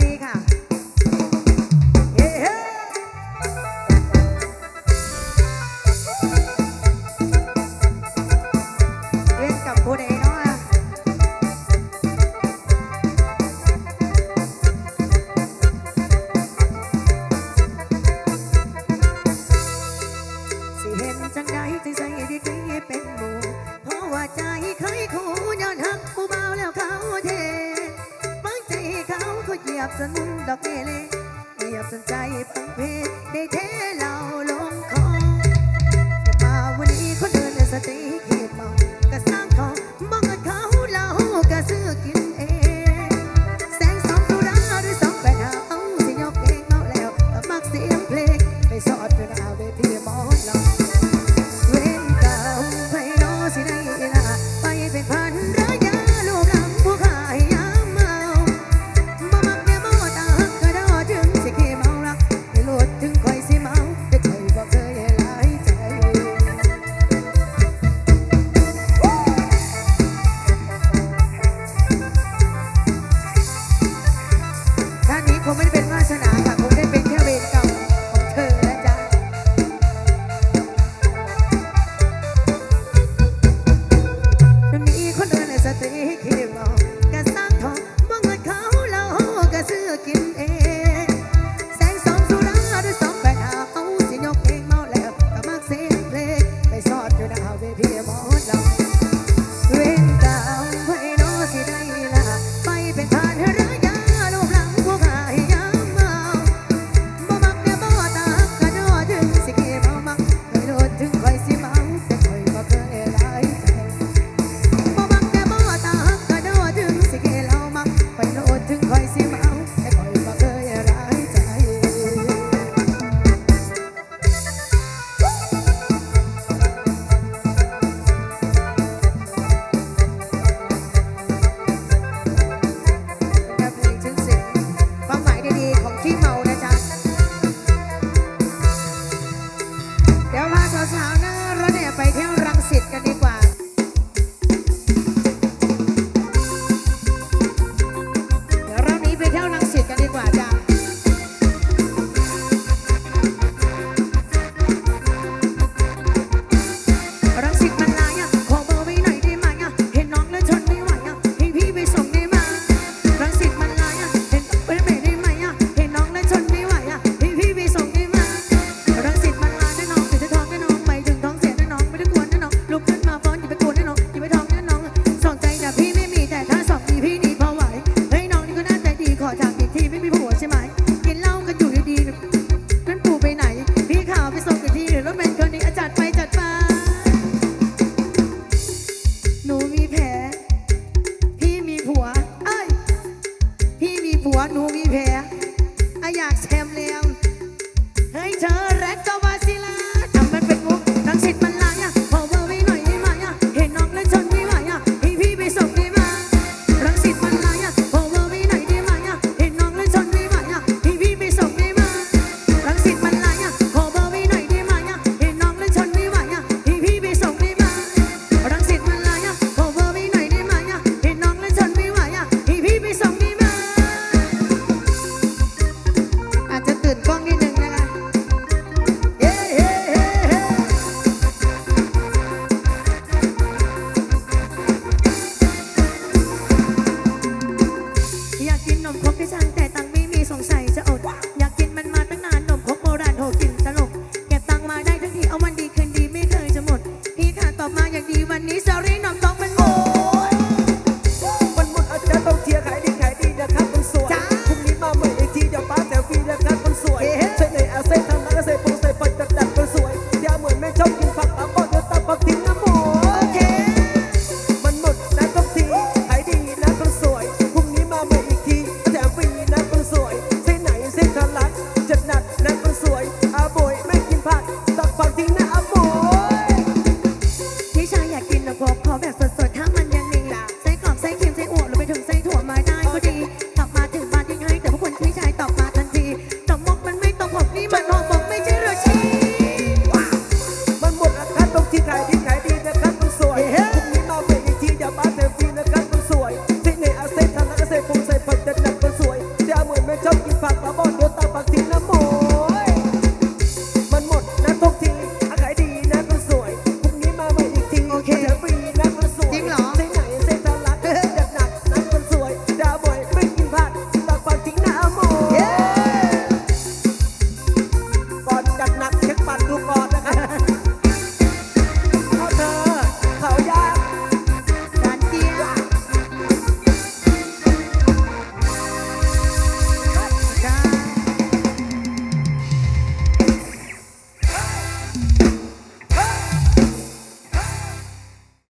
ตีค่ะ สนุนดอกเกลเหยียบสนใจพังเพได้เทเหล่าลงคอแต่มาวันนี้คนเดินในสติเกียดมองก็สร้างเขามองเขาเราก็ซื้อกินเองแสงสองตุลาหรือสองแปดหาเอาสิยกเองเมาแล้วมักเสียงเพลงไปสอดเวลาเวทีมอนเรา